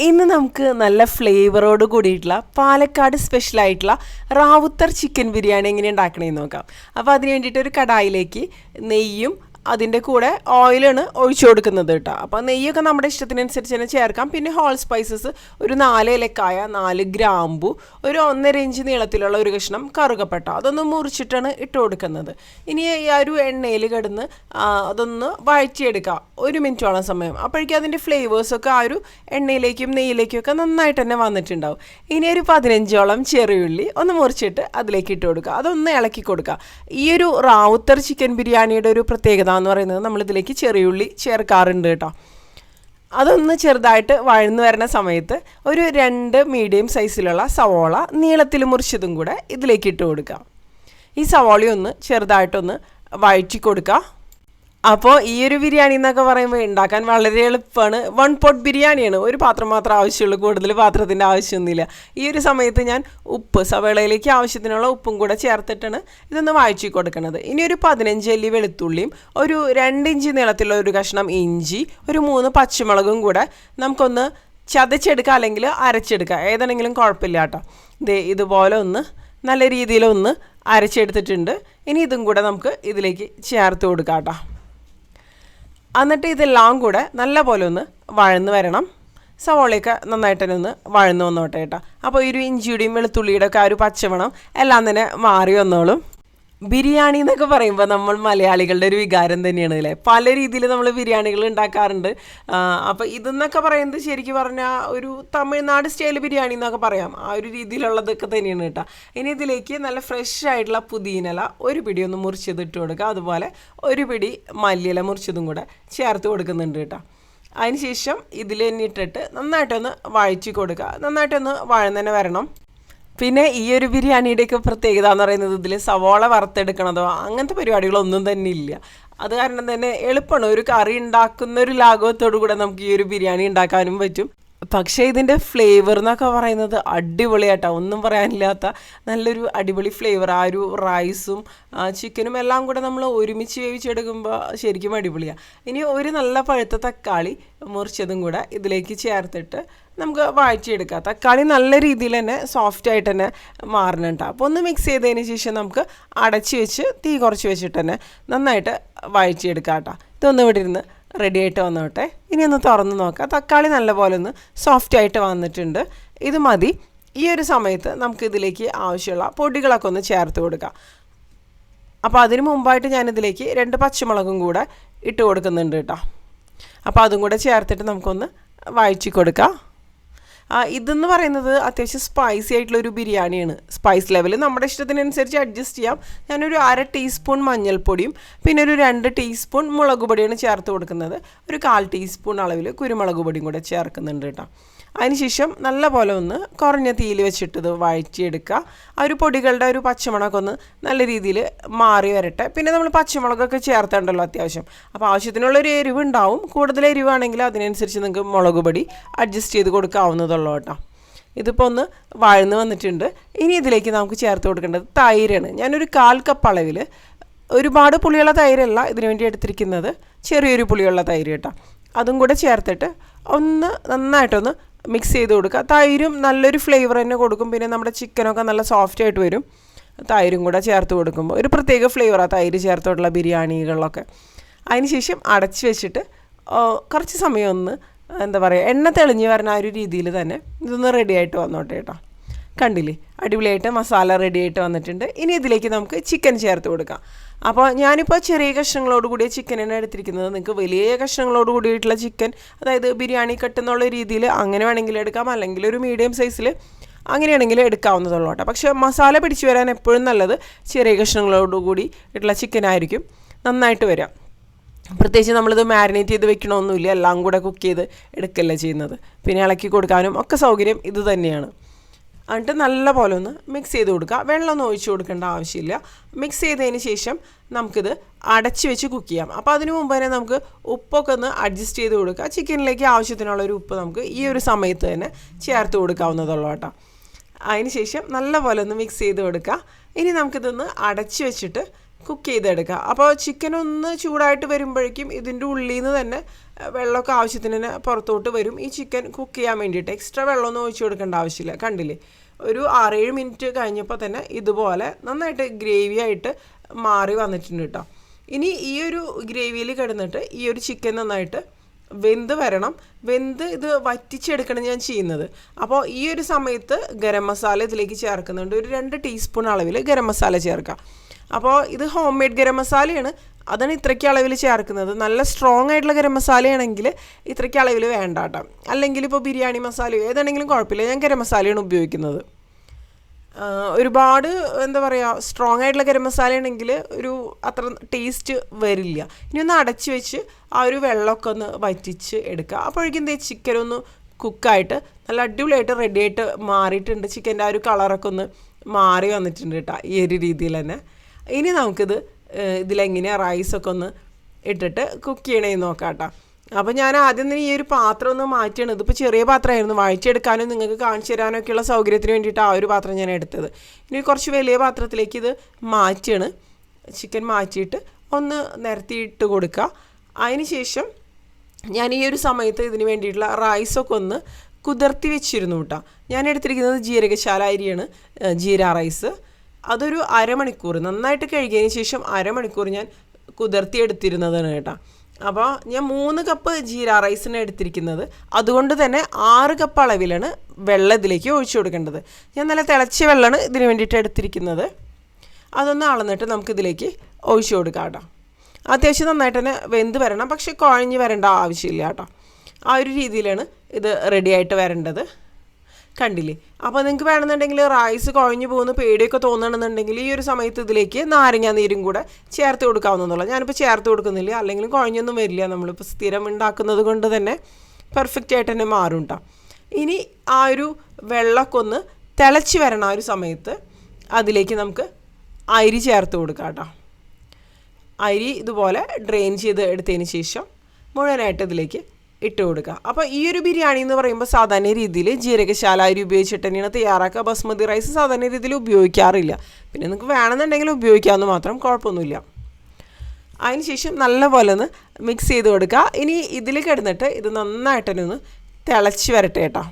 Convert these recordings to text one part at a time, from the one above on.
ഇന്ന് നമുക്ക് നല്ല ഫ്ലേവറോട് കൂടിയിട്ടുള്ള പാലക്കാട് സ്പെഷ്യൽ ആയിട്ടുള്ള റാവുത്തർ ചിക്കൻ ബിരിയാണി എങ്ങനെ ഉണ്ടാക്കണമെന്ന് നോക്കാം. അപ്പോൾ അതിന് വേണ്ടിയിട്ട് ഒരു കടായിലേക്ക് നെയ്യും അതിന്റെ കൂടെ ഓയിലാണ് ഒഴിച്ചു കൊടുക്കുന്നത് കേട്ടോ. അപ്പോൾ നെയ്യൊക്കെ നമ്മുടെ ഇഷ്ടത്തിനനുസരിച്ച് തന്നെ ചേർക്കാം. പിന്നെ ഹോൾ സ്പൈസസ് ഒരു നാല് ഇലക്കായ നാല് ഗ്രാമ്പു ഒരു ഒന്നര ഇഞ്ച് നീളത്തിലുള്ള ഒരു കഷ്ണം കറുകപ്പെട്ട. അതൊന്ന് മുറിച്ചിട്ടാണ് ഇട്ട് കൊടുക്കുന്നത്. ഇനി ഈ ഒരു എണ്ണയിൽ കിടന്ന് അതൊന്ന് വഴറ്റിയെടുക്കുക ഒരു മിനിറ്റോളം സമയം. അപ്പോഴേക്കും അതിന്റെ ഫ്ലേവേഴ്സൊക്കെ ആ ഒരു എണ്ണയിലേക്കും നെയ്യിലേക്കും ഒക്കെ നന്നായിട്ട് തന്നെ വന്നിട്ടുണ്ടാവും. ഇനി ഒരു പതിനഞ്ചോളം ചെറിയുള്ളി ഒന്ന് മുറിച്ചിട്ട് അതിലേക്ക് ഇട്ട് കൊടുക്കുക. അതൊന്ന് ഇളക്കി കൊടുക്കുക. ഈ ഒരു റാവുത്തർ ചിക്കൻ ബിരിയാണിയുടെ ഒരു പ്രത്യേകത എന്ന് പറയുന്നത് നമ്മളിതിലേക്ക് ചെറിയുള്ളി ചേർക്കാറുണ്ട് കേട്ടോ. അതൊന്ന് ചെറുതായിട്ട് വഴന്നു വരുന്ന സമയത്ത് ഒരു രണ്ട് മീഡിയം സൈസിലുള്ള സവോള നീളത്തിൽ മുറിച്ചതും കൂടെ ഇതിലേക്ക് ഇട്ട് കൊടുക്കുക. ഈ സവോളയൊന്ന് ചെറുതായിട്ടൊന്ന് വഴറ്റി കൊടുക്കുക. അപ്പോൾ ഈ ഒരു ബിരിയാണി എന്നൊക്കെ പറയുമ്പോൾ ഉണ്ടാക്കാൻ വളരെ എളുപ്പമാണ് വൺ പോട്ട് ബിരിയാണിയാണ്. ഒരു പാത്രം മാത്രം ആവശ്യമുള്ളൂ. കൂടുതൽ പാത്രത്തിന്റെ ആവശ്യമൊന്നുമില്ല. ഈ ഒരു സമയത്ത് ഞാൻ ഉപ്പ് സവേളയിലേക്ക് ആവശ്യത്തിനുള്ള ഉപ്പും കൂടെ ചേർത്തിട്ടാണ് ഇതൊന്ന് വായിച്ചു കൊടുക്കുന്നത്. ഇനി ഒരു പതിനഞ്ച് അല്ലി വെളുത്തുള്ളിയും ഒരു രണ്ട് ഇഞ്ച് നീളത്തിലുള്ള ഒരു കഷ്ണം ഇഞ്ചി ഒരു മൂന്ന് പച്ചമുളകും കൂടെ നമുക്കൊന്ന് ചതച്ചെടുക്കുക അല്ലെങ്കിൽ അരച്ചെടുക്കുക ഏതാണെങ്കിലും കുഴപ്പമില്ല കേട്ടോ. ദേ ഇതുപോലെ ഒന്ന് നല്ല രീതിയിലൊന്ന് അരച്ചെടുത്തിട്ടുണ്ട്. ഇനി ഇതും കൂടെ നമുക്ക് ഇതിലേക്ക് ചേർത്ത് കൊടുക്കാം കേട്ടോ. എന്നിട്ട് ഇതെല്ലാം കൂടെ നല്ല പോലെ ഒന്ന് വഴന്ന് വരണം. സവോളയൊക്കെ നന്നായിട്ട് തന്നെ ഒന്ന് വഴന്ന് വന്നോട്ടെ കേട്ടോ. അപ്പോൾ ഈ ഒരു ഇഞ്ചിയുടെയും വെളുത്തുള്ളിയുടെ ഒക്കെ ആ ഒരു പച്ചമണം എല്ലാം തന്നെ മാറി വന്നോളും. ബിരിയാണി എന്നൊക്കെ പറയുമ്പോൾ നമ്മൾ മലയാളികളുടെ ഒരു വികാരം തന്നെയാണ് അല്ലേ? പല രീതിയിൽ നമ്മൾ ബിരിയാണികൾ ഉണ്ടാക്കാറുണ്ട്. അപ്പോൾ ഇതെന്നൊക്കെ പറയുന്നത് ശരിക്കും പറഞ്ഞാൽ ഒരു തമിഴ്നാട് സ്റ്റൈൽ ബിരിയാണി എന്നൊക്കെ പറയാം. ആ ഒരു രീതിയിലുള്ളതൊക്കെ തന്നെയാണ് കേട്ടോ. ഇനി ഇതിലേക്ക് നല്ല ഫ്രഷ് ആയിട്ടുള്ള പുതിനല ഒരു പിടി ഒന്ന് മുറിച്ചത് ഇട്ട് കൊടുക്കുക. അതുപോലെ ഒരു പിടി മല്ലിയില മുറിച്ചതും കൂടെ ചേർത്ത് കൊടുക്കുന്നുണ്ട് കേട്ടോ. അതിനുശേഷം ഇതിൽ തന്നെ ഇട്ടിട്ട് നന്നായിട്ടൊന്ന് വഴച്ചു കൊടുക്കുക. നന്നായിട്ടൊന്ന് വഴന്നെ വരണം. പിന്നെ ഈ ഒരു ബിരിയാണിയുടെയൊക്കെ പ്രത്യേകത എന്ന് പറയുന്നത് ഇതിൽ സവോള വറുത്തെടുക്കണതോ അങ്ങനത്തെ പരിപാടികളൊന്നും തന്നെ ഇല്ല. അത് കാരണം തന്നെ എളുപ്പമാണ് ഒരു കറി ഉണ്ടാക്കുന്ന ഒരു ലാഘവത്തോടു കൂടെ നമുക്ക് ഈ ഒരു ബിരിയാണി ഉണ്ടാക്കാനും പറ്റും. പക്ഷേ ഇതിന്റെ ഫ്ലേവർ എന്നൊക്കെ പറയുന്നത് അടിപൊളിയാട്ടോ. ഒന്നും പറയാനില്ലാത്ത നല്ലൊരു അടിപൊളി ഫ്ലേവർ ആ ഒരു റൈസും ചിക്കനും എല്ലാം കൂടെ നമ്മൾ ഒരുമിച്ച് വേവിച്ചെടുക്കുമ്പോൾ ശരിക്കും അടിപൊളിയാണ് ഇനി ഒരു നല്ല പഴുത്ത തക്കാളി മുറിച്ചതും കൂടെ ഇതിലേക്ക് ചേർത്തിട്ട് നമുക്ക് വഴറ്റിയെടുക്കാം. തക്കാളി നല്ല രീതിയിൽ തന്നെ സോഫ്റ്റ് ആയിട്ട് തന്നെ മാറണുണ്ട്. അപ്പോൾ ഒന്ന് മിക്സ് ചെയ്തതിന് ശേഷം നമുക്ക് അടച്ച് വെച്ച് തീ കുറച്ച് വെച്ചിട്ട് തന്നെ നന്നായിട്ട് വഴറ്റിയെടുക്കാം കേട്ടോ ഇതൊന്ന് ഇവിടെ ഇരുന്ന് റെഡി ആയിട്ട് വന്നോട്ടെ. ഇനി ഒന്ന് തുറന്ന് നോക്കാം. തക്കാളി നല്ലപോലെ ഒന്ന് സോഫ്റ്റ് ആയിട്ട് വന്നിട്ടുണ്ട്. ഇത് മതി. ഈ ഒരു സമയത്ത് നമുക്ക് ഇതിലേക്ക് ആവശ്യമുള്ള പൊടികളൊക്കെ ഒന്ന് ചേർത്ത് കൊടുക്കാം. അപ്പോൾ അതിന് മുമ്പായിട്ട് ഞാനിതിലേക്ക് രണ്ട് പച്ചമുളകും കൂടെ ഇട്ട് കൊടുക്കുന്നുണ്ട് കേട്ടോ. അപ്പോൾ അതും കൂടെ ചേർത്തിട്ട് നമുക്കൊന്ന് വായിച്ചു കൊടുക്കാം. ഇതെന്ന് പറയുന്നത് അത്യാവശ്യം സ്പൈസി ആയിട്ടുള്ള ഒരു ബിരിയാണിയാണ്. സ്പൈസ് ലെവൽ നമ്മുടെ ഇഷ്ടത്തിനനുസരിച്ച് അഡ്ജസ്റ്റ് ചെയ്യാം. ഞാനൊരു അര ടീസ്പൂൺ മഞ്ഞൾപ്പൊടിയും പിന്നെ ഒരു രണ്ട് ടീസ്പൂൺ മുളക് പൊടിയാണ് ചേർത്ത് കൊടുക്കുന്നത്. ഒരു കാൽ ടീസ്പൂൺ അളവിൽ കുരുമുളക് പൊടിയും കൂടെ ചേർക്കുന്നുണ്ട് കേട്ടോ. അതിനുശേഷം നല്ല പോലെ ഒന്ന് കുറഞ്ഞ തീയിൽ വെച്ചിട്ടത് വഴറ്റിയെടുക്കുക. ആ ഒരു പൊടികളുടെ ഒരു പച്ചമുളകൊക്കെ ഒന്ന് നല്ല രീതിയിൽ മാറി വരട്ടെ. പിന്നെ നമ്മൾ പച്ചമുളകൊക്കെ ചേർത്തേണ്ടല്ലോ അത്യാവശ്യം. അപ്പോൾ ആവശ്യത്തിനുള്ളൊരു എരിവ് ഉണ്ടാവും കൂടുതൽ എരിവാണെങ്കിൽ അതിനനുസരിച്ച് നിങ്ങൾക്ക് മുളക് പൊടി അഡ്ജസ്റ്റ് ചെയ്ത് കൊടുക്കാവുന്നതുള്ളൂ കേട്ടോ. ഇതിപ്പോൾ ഒന്ന് വഴന്ന് വന്നിട്ടുണ്ട്. ഇനി ഇതിലേക്ക് നമുക്ക് ചേർത്ത് കൊടുക്കേണ്ടത് തൈരാണ്. ഞാനൊരു കാൽ കപ്പ് അളവിൽ ഒരുപാട് പുളിയുള്ള തൈരല്ല ഇതിനു വേണ്ടി എടുത്തിരിക്കുന്നത്. ചെറിയൊരു പുളിയുള്ള തൈര് കേട്ടോ. അതും കൂടെ ചേർത്തിട്ട് ഒന്ന് നന്നായിട്ടൊന്ന് മിക്സ് ചെയ്ത് കൊടുക്കുക. തൈരും നല്ലൊരു ഫ്ലേവർ തന്നെ കൊടുക്കും. പിന്നെ നമ്മുടെ ചിക്കനൊക്കെ നല്ല സോഫ്റ്റ് ആയിട്ട് വരും. തൈരും കൂടെ ചേർത്ത് കൊടുക്കുമ്പോൾ. ഒരു പ്രത്യേക ഫ്ലേവറാണ് തൈര് ചേർത്തോട്ടുള്ള ബിരിയാണികളിലൊക്കെ അതിനുശേഷം അടച്ച് വെച്ചിട്ട് കുറച്ച് സമയം ഒന്ന് എന്താ പറയുക എണ്ണ തെളിഞ്ഞ് വരുന്ന ആ ഒരു രീതിയിൽ തന്നെ ഇതൊന്ന് റെഡി ആയിട്ട് വന്നോട്ടെ കേട്ടോ കണ്ടില്ലേ? അടിപൊളിയായിട്ട് മസാല റെഡി ആയിട്ട് വന്നിട്ടുണ്ട്. ഇനി ഇതിലേക്ക് നമുക്ക് ചിക്കൻ ചേർത്ത് കൊടുക്കാം. അപ്പോൾ ഞാനിപ്പോൾ ചെറിയ കഷ്ണങ്ങളോട് കൂടിയ ചിക്കനാണ് എടുത്തിരിക്കുന്നത്. നിങ്ങൾക്ക് വലിയ കഷ്ണങ്ങളോട് കൂടിയിട്ടുള്ള ചിക്കൻ അതായത് ബിരിയാണി കട്ടെന്നുള്ള രീതിയിൽ അങ്ങനെ വേണമെങ്കിൽ എടുക്കാം. അല്ലെങ്കിൽ ഒരു മീഡിയം സൈസിൽ അങ്ങനെയാണെങ്കിൽ എടുക്കാവുന്നതുള്ളൂ കേട്ടോ. പക്ഷേ മസാല പിടിച്ചു വരാൻ എപ്പോഴും നല്ലത് ചെറിയ കഷ്ണങ്ങളോട് കൂടി ഇട്ടുള്ള ചിക്കൻ ആയിരിക്കും. നന്നായിട്ട് വരാം. പ്രത്യേകിച്ച് നമ്മളിത് മാരിനേറ്റ് ചെയ്ത് വെക്കണമൊന്നുമില്ല. എല്ലാം കൂടെ കുക്ക് ചെയ്ത് എടുക്കല്ല ചെയ്യുന്നത്. പിന്നെ ഇളക്കി കൊടുക്കാനും ഒക്കെ സൗകര്യം ഇത് തന്നെയാണ്. എന്നിട്ട് നല്ല പോലെ ഒന്ന് മിക്സ് ചെയ്ത് കൊടുക്കുക. വെള്ളമൊന്നും ഒഴിച്ചു കൊടുക്കേണ്ട ആവശ്യമില്ല. മിക്സ് ചെയ്തതിന് ശേഷം നമുക്കിത് അടച്ചു വെച്ച് കുക്ക് ചെയ്യാം. അപ്പോൾ അതിന് മുമ്പ് തന്നെ നമുക്ക് ഉപ്പൊക്കെ ഒന്ന് അഡ്ജസ്റ്റ് ചെയ്ത് കൊടുക്കുക. ചിക്കനിലേക്ക് ആവശ്യത്തിനുള്ള ഒരു ഉപ്പ് നമുക്ക് ഈ ഒരു സമയത്ത് തന്നെ ചേർത്ത് കൊടുക്കാവുന്നതുള്ളൂ കേട്ടോ. അതിന് ശേഷം നല്ല പോലെ ഒന്ന് മിക്സ് ചെയ്ത് കൊടുക്കുക. ഇനി നമുക്കിതൊന്ന് അടച്ചു വെച്ചിട്ട് കുക്ക് ചെയ്തെടുക്കുക. അപ്പോൾ ചിക്കൻ ഒന്ന് ചൂടായിട്ട് വരുമ്പോഴേക്കും ഇതിന്റെ ഉള്ളിൽ നിന്ന് തന്നെ വെള്ളമൊക്കെ ആവശ്യത്തിന് തന്നെ പുറത്തോട്ട് വരും. ഈ ചിക്കൻ കുക്ക് ചെയ്യാൻ വേണ്ടിയിട്ട് എക്സ്ട്രാ വെള്ളമൊന്നും ഒഴിച്ചു കൊടുക്കേണ്ട ആവശ്യമില്ല. കണ്ടില്ലേ? ഒരു ആറേഴ് മിനിറ്റ് കഴിഞ്ഞപ്പോൾ തന്നെ ഇതുപോലെ നന്നായിട്ട് ഗ്രേവി ആയിട്ട് മാറി വന്നിട്ടുണ്ട് കേട്ടോ. ഇനി ഈ ഒരു ഗ്രേവിയിൽ കിടന്നിട്ട് ഈ ഒരു ചിക്കൻ നന്നായിട്ട് വെന്ത് വരണം. വെന്ത് ഇത് വറ്റിച്ചെടുക്കണം ഞാൻ ചെയ്യുന്നത്. അപ്പോൾ ഈ ഒരു സമയത്ത് ഗരം മസാല ഇതിലേക്ക് ചേർക്കുന്നുണ്ട്. ഒരു രണ്ട് ടീസ്പൂൺ അളവിൽ ഗരം മസാല ചേർക്കാം. അപ്പോൾ ഇത് ഹോം മെയ്ഡ് ഗരം മസാലയാണ്. അതാണ് ഇത്രയ്ക്ക് അളവിൽ ചേർക്കുന്നത്. നല്ല സ്ട്രോങ് ആയിട്ടുള്ള ഗരം മസാലയാണെങ്കിൽ ഇത്രയ്ക്ക് അളവിൽ വേണ്ട കേട്ടോ അല്ലെങ്കിൽ ഇപ്പോൾ ബിരിയാണി മസാലയോ ഏതാണെങ്കിലും കുഴപ്പമില്ല. ഞാൻ ഗരം മസാലയാണ് ഉപയോഗിക്കുന്നത്. ഒരുപാട് എന്താ പറയുക സ്ട്രോങ് ആയിട്ടുള്ള ഗരം മസാല ഒരു അത്ര ടേസ്റ്റ് വരില്ല. ഇനി ഒന്ന് അടച്ചു വെച്ച് ആ ഒരു വെള്ളമൊക്കെ ഒന്ന് വറ്റിച്ച് എടുക്കുക. അപ്പോഴേക്കും എന്താ ചിക്കൻ ഒന്ന് കുക്കായിട്ട് നല്ല അടിപൊളിയായിട്ട് റെഡി ആയിട്ട് മാറിയിട്ടുണ്ട്. ചിക്കന്റെ ആ ഒരു കളറൊക്കെ ഒന്ന് മാറി വന്നിട്ടുണ്ട് കേട്ടോ ഈ ഒരു രീതിയിൽ തന്നെ. ഇനി നമുക്കിത് ഇതിലെങ്ങനെയാണ് റൈസൊക്കെ ഒന്ന് ഇട്ടിട്ട് കുക്ക് ചെയ്യണേന്ന് നോക്കാം കേട്ടോ. അപ്പോൾ ഞാൻ ആദ്യം തന്നെ ഈ ഒരു പാത്രം ഒന്ന് മാറ്റിയാണ്. ഇതിപ്പോൾ ചെറിയ പാത്രമായിരുന്നു. വായിച്ചെടുക്കാനും നിങ്ങൾക്ക് കാണിച്ചു തരാനൊക്കെയുള്ള സൗകര്യത്തിന് വേണ്ടിയിട്ട് ആ ഒരു പാത്രം ഞാൻ എടുത്തത്. ഇനി കുറച്ച് വലിയ പാത്രത്തിലേക്ക് ഇത് മാറ്റിയാണ്. ചിക്കൻ മാറ്റിയിട്ട് ഒന്ന് നിരത്തിയിട്ട് കൊടുക്കുക. അതിന് ശേഷം ഞാൻ ഈ ഒരു സമയത്ത് ഇതിന് വേണ്ടിയിട്ടുള്ള റൈസൊക്കെ ഒന്ന് കുതിർത്തി വെച്ചിരുന്നു കേട്ടോ ഞാൻ എടുത്തിരിക്കുന്നത് ജീരകശാല അരിയാണ് ജീര റൈസ് അതൊരു അരമണിക്കൂർ നന്നായിട്ട് കഴുകിയതിന് ശേഷം അരമണിക്കൂർ ഞാൻ കുതിർത്തി എടുത്തിരുന്നതാണ് കേട്ടോ അപ്പോൾ ഞാൻ മൂന്ന് കപ്പ് ജീര റൈസിന് എടുത്തിരിക്കുന്നത്. അതുകൊണ്ട് തന്നെ ആറ് കപ്പ് അളവിലാണ് വെള്ളം ഇതിലേക്ക് ഒഴിച്ചു കൊടുക്കേണ്ടത്. ഞാൻ നല്ല തിളച്ച വെള്ളമാണ് ഇതിന് വേണ്ടിയിട്ട് എടുത്തിരിക്കുന്നത്. അതൊന്ന് അളന്നിട്ട് നമുക്കിതിലേക്ക് ഒഴിച്ചു കൊടുക്കാം കേട്ടോ. അത്യാവശ്യം നന്നായിട്ട് തന്നെ വെന്ത് വരണം. പക്ഷേ കുഴഞ്ഞ് വരേണ്ട ആവശ്യമില്ല കേട്ടോ. ആ ഒരു രീതിയിലാണ് ഇത് റെഡി ആയിട്ട് വരേണ്ടത്. കണ്ടില്ലേ? അപ്പോൾ നിങ്ങൾക്ക് വേണമെന്നുണ്ടെങ്കിൽ റൈസ് കുഴഞ്ഞു പോകുന്ന പേടിയൊക്കെ തോന്നണമെന്നുണ്ടെങ്കിൽ ഈ ഒരു സമയത്ത് ഇതിലേക്ക് നാരങ്ങ നീരും കൂടെ ചേർത്ത് കൊടുക്കാവുന്നതുള്ളൂ ഞാനിപ്പോൾ ചേർത്ത് കൊടുക്കുന്നില്ല. അല്ലെങ്കിൽ കുഴഞ്ഞൊന്നും വരില്ല. നമ്മളിപ്പോൾ സ്ഥിരം ഉണ്ടാക്കുന്നത് കൊണ്ട് തന്നെ പെർഫെക്റ്റ് ആയിട്ട് തന്നെ മാറും കേട്ടോ ഇനി ആ ഒരു വെള്ളമൊക്കെ ഒന്ന് തിളച്ച് വരണ ആ ഒരു സമയത്ത് അതിലേക്ക് നമുക്ക് അരി ചേർത്ത് കൊടുക്കാം കേട്ടോ അരി ഇതുപോലെ ഡ്രെയിൻ ചെയ്ത് എടുത്തതിന് ശേഷം മുഴുവനായിട്ട് ഇതിലേക്ക് ഇട്ട് കൊടുക്കുക. അപ്പോൾ ഈ ഒരു ബിരിയാണി എന്ന് പറയുമ്പോൾ സാധാരണ രീതിയിൽ ജീരകശാല അരി ഉപയോഗിച്ചിട്ട് തന്നെയാണ് തയ്യാറാക്കുക. ബസ്മതി റൈസ് സാധാരണ രീതിയിൽ ഉപയോഗിക്കാറില്ല. പിന്നെ നിങ്ങൾക്ക് വേണമെന്നുണ്ടെങ്കിൽ ഉപയോഗിക്കാമെന്ന് മാത്രം കുഴപ്പമൊന്നുമില്ല. അതിനുശേഷം നല്ലപോലെ ഒന്ന് മിക്സ് ചെയ്ത് കൊടുക്കുക. ഇനി ഇതിൽ കിടന്നിട്ട് ഇത് നന്നായിട്ടൊന്ന് തിളച്ച് വരട്ടെ കേട്ടോ.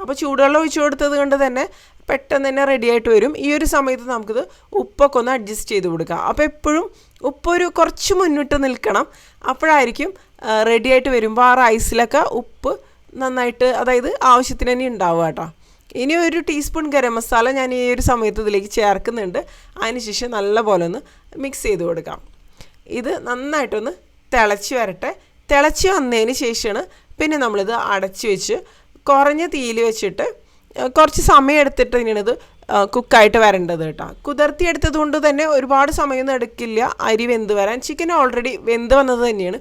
അപ്പോൾ ചൂടുവെള്ളം ഒഴിച്ചു കൊടുത്തത് കൊണ്ട് തന്നെ പെട്ടെന്ന് തന്നെ റെഡി ആയിട്ട് വരും. ഈ ഒരു സമയത്ത് നമുക്കിത് ഉപ്പൊക്കെ ഒന്ന് അഡ്ജസ്റ്റ് ചെയ്ത് കൊടുക്കാം. അപ്പോൾ എപ്പോഴും ഉപ്പൊരു കുറച്ച് മുന്നിട്ട് നിൽക്കണം. അപ്പോഴായിരിക്കും റെഡി ആയിട്ട് വരുമ്പോൾ ആ റൈസിലൊക്കെ ഉപ്പ് നന്നായിട്ട് അതായത് ആവശ്യത്തിന് തന്നെ ഉണ്ടാവുക കേട്ടോ. ഇനി ഒരു ടീസ്പൂൺ ഗരം മസാല ഞാൻ ഈ ഒരു സമയത്ത് ഇതിലേക്ക് ചേർക്കുന്നുണ്ട്. അതിനുശേഷം നല്ലപോലെ ഒന്ന് മിക്സ് ചെയ്ത് കൊടുക്കാം. ഇത് നന്നായിട്ടൊന്ന് തിളച്ച് വരട്ടെ. തിളച്ച് വന്നതിന് ശേഷമാണ് പിന്നെ നമ്മളിത് അടച്ച് വെച്ച് കുറഞ്ഞ തീയിൽ വെച്ചിട്ട് കുറച്ച് സമയം എടുത്തിട്ട് തന്നെയാണിത് കുക്കായിട്ട് വരേണ്ടത് കേട്ടോ. കുതിർത്തി എടുത്തത് കൊണ്ട് തന്നെ ഒരുപാട് സമയമൊന്നും എടുക്കില്ല. അരി വെന്ത് വരാൻ ചിക്കൻ ഓൾറെഡി വെന്ത് വന്നത് തന്നെയാണ്.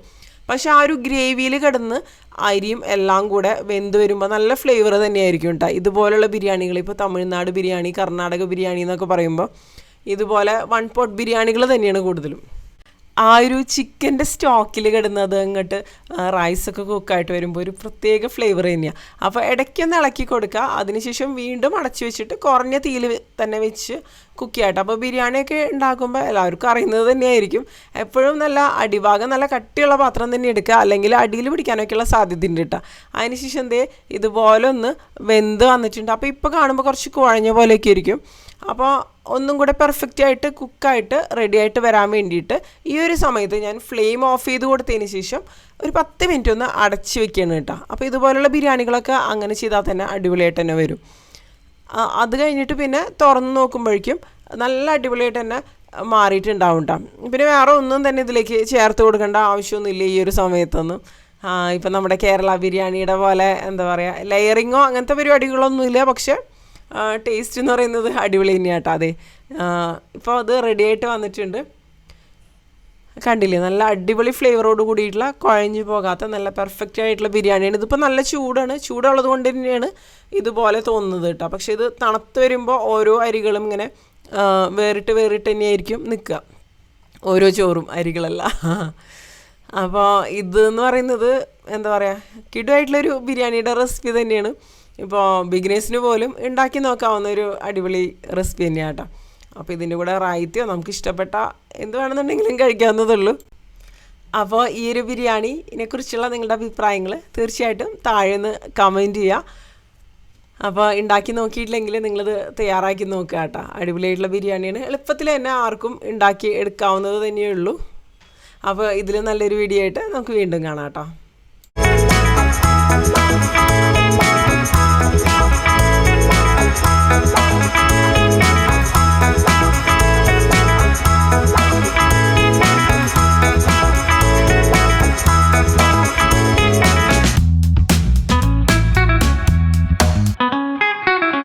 പക്ഷെ ആ ഒരു ഗ്രേവിയിൽ കിടന്ന് അരിയും എല്ലാം കൂടെ വെന്ത് വരുമ്പോൾ നല്ല ഫ്ലേവർ തന്നെയായിരിക്കും കേട്ടോ. ഇതുപോലുള്ള ബിരിയാണികൾ ഇപ്പോൾ തമിഴ്നാട് ബിരിയാണി കർണാടക ബിരിയാണി എന്നൊക്കെ പറയുമ്പോൾ ഇതുപോലെ വൺ പോട്ട് ബിരിയാണികൾ തന്നെയാണ് കൂടുതലും. ആ ഒരു ചിക്കന്റെ സ്റ്റോക്കിൽ കിടന്നത് അങ്ങോട്ട് റൈസൊക്കെ കുക്കായിട്ട് വരുമ്പോൾ ഒരു പ്രത്യേക ഫ്ലേവർ തന്നെയാണ് അപ്പോൾ ഇടയ്ക്കൊന്ന് ഇളക്കി കൊടുക്കുക അതിനുശേഷം വീണ്ടും അടച്ചു വെച്ചിട്ട് കുറഞ്ഞ തീയിൽ തന്നെ വെച്ച് കുക്ക് ചെയ്യട്ടെ. അപ്പോൾ ബിരിയാണിയൊക്കെ ഉണ്ടാക്കുമ്പോൾ എല്ലാവർക്കും അറിയുന്നത് തന്നെയായിരിക്കും. എപ്പോഴും നല്ല അടിഭാഗം നല്ല കട്ടിയുള്ള പാത്രം തന്നെ എടുക്കുക. അല്ലെങ്കിൽ അടിയിൽ പിടിക്കാനൊക്കെയുള്ള സാധ്യത ഉണ്ട് കേട്ടോ. അതിനുശേഷം എന്തേ ഇതുപോലെ ഒന്ന് വെന്ത് വന്നിട്ടുണ്ട്. അപ്പോൾ ഇപ്പോൾ കാണുമ്പോൾ കുറച്ച് കുഴഞ്ഞ പോലെയൊക്കെ ആയിരിക്കും. അപ്പോൾ ഒന്നും കൂടെ പെർഫെക്റ്റ് ആയിട്ട് കുക്കായിട്ട് റെഡി ആയിട്ട് വരാൻ വേണ്ടിയിട്ട് ഈ ഒരു സമയത്ത് ഞാൻ ഫ്ലെയിം ഓഫ് ചെയ്ത് കൊടുത്തതിന് ശേഷം ഒരു പത്ത് മിനിറ്റ് ഒന്ന് അടച്ച് വെക്കുകയാണ് കേട്ടോ. അപ്പോൾ ഇതുപോലുള്ള ബിരിയാണികളൊക്കെ അങ്ങനെ ചെയ്താൽ തന്നെ അടിപൊളിയായിട്ട് തന്നെ വരും. അത് കഴിഞ്ഞിട്ട് പിന്നെ തുറന്ന് നോക്കുമ്പോഴേക്കും നല്ല അടിപൊളിയായിട്ട് തന്നെ മാറിയിട്ടുണ്ടാവും കേട്ടോ പിന്നെ വേറെ ഒന്നും തന്നെ ഇതിലേക്ക് ചേർത്ത് കൊടുക്കേണ്ട ആവശ്യമൊന്നുമില്ല ഈ ഒരു സമയത്തൊന്നും. ഇപ്പം നമ്മുടെ കേരള ബിരിയാണിയുടെ പോലെ എന്താ പറയുക ലെയറിങ്ങോ അങ്ങനത്തെ പരിപാടികളൊന്നുമില്ല. പക്ഷേ ടേസ്റ്റ് എന്ന് പറയുന്നത് അടിപൊളി തന്നെയാട്ടോ അതെ. ഇപ്പോൾ അത് റെഡി ആയിട്ട് വന്നിട്ടുണ്ട്. കണ്ടില്ലേ? നല്ല അടിപൊളി ഫ്ലേവറോട് കൂടിയിട്ടുള്ള കുഴഞ്ഞു പോകാത്ത നല്ല പെർഫെക്റ്റ് ആയിട്ടുള്ള ബിരിയാണിയാണ് ഇതിപ്പോൾ നല്ല ചൂടാണ്. ചൂടുള്ളത് കൊണ്ട് തന്നെയാണ് ഇതുപോലെ തോന്നുന്നത് കേട്ടോ പക്ഷേ ഇത് തണുത്ത് വരുമ്പോൾ ഓരോ അരികളും ഇങ്ങനെ വേറിട്ട് വേറിട്ട് തന്നെയായിരിക്കും നിൽക്കുക ഓരോ ചോറും അരികളല്ല. അപ്പോൾ ഇത് എന്ന് പറയുന്നത് എന്താ പറയുക കിടുവായിട്ടുള്ളൊരു ബിരിയാണിയുടെ റെസിപ്പി തന്നെയാണ്. ഇപ്പോൾ ബിഗിനേഴ്സിന് പോലും ഉണ്ടാക്കി നോക്കാവുന്ന ഒരു അടിപൊളി റെസിപ്പി തന്നെയാണ് കേട്ടോ അപ്പോൾ ഇതിന്റെ കൂടെ റായിത്തിയോ നമുക്ക് ഇഷ്ടപ്പെട്ട എന്ത് വേണമെന്നുണ്ടെങ്കിലും കഴിക്കാവുന്നതുള്ളൂ അപ്പോൾ ഈ ഒരു ബിരിയാണി ഇതിനെക്കുറിച്ചുള്ള നിങ്ങളുടെ അഭിപ്രായങ്ങൾ തീർച്ചയായിട്ടും താഴെ നിന്ന് കമന്റ് ചെയ്യുക അപ്പോൾ ഉണ്ടാക്കി നോക്കിയിട്ടില്ലെങ്കിൽ നിങ്ങളിത് തയ്യാറാക്കി നോക്കുക കേട്ടോ അടിപൊളിയായിട്ടുള്ള ബിരിയാണിയാണ്. എളുപ്പത്തിൽ തന്നെ ആർക്കും ഉണ്ടാക്കി എടുക്കാവുന്നത് തന്നെയുള്ളൂ. അപ്പോൾ ഇതിൽ നല്ലൊരു വീഡിയോ ആയിട്ട് നമുക്ക് വീണ്ടും കാണാം കേട്ടോ.